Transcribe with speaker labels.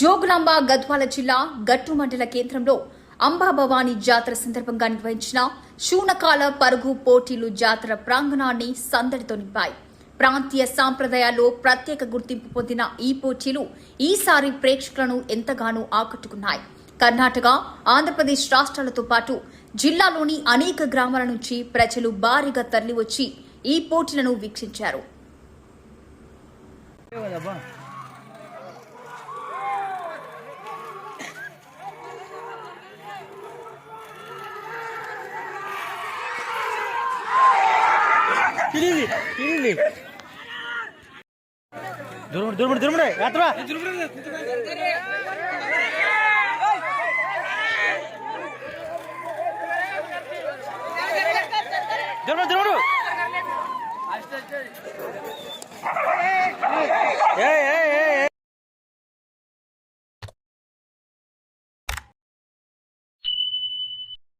Speaker 1: జోగులాంబ గద్వాల జిల్లా గట్టు మండల కేంద్రంలో అంబాభవాని జాతర సందర్భంగా నిర్వహించిన శూనకాల పరుగు పోటీలు జాతర ప్రాంగణాన్ని సందడితో నింపాయి. ప్రాంతీయ సాంప్రదాయాల్లో ప్రత్యేక గుర్తింపు పొందిన ఈ పోటీలు ఈసారి ప్రేక్షకులను ఎంతగానో ఆకట్టుకున్నాయి. కర్ణాటక ఆంధ్రప్రదేశ్ రాష్ట్రాలతో పాటు జిల్లాలోని అనేక గ్రామాల నుంచి ప్రజలు భారీగా తరలివచ్చి ఈ పోటీలను వీక్షించారు.
Speaker 2: திரும்பி திரும்பி திரும்ப திரும்ப திரும்ப ஏத்தவா திரும்ப திரும்ப.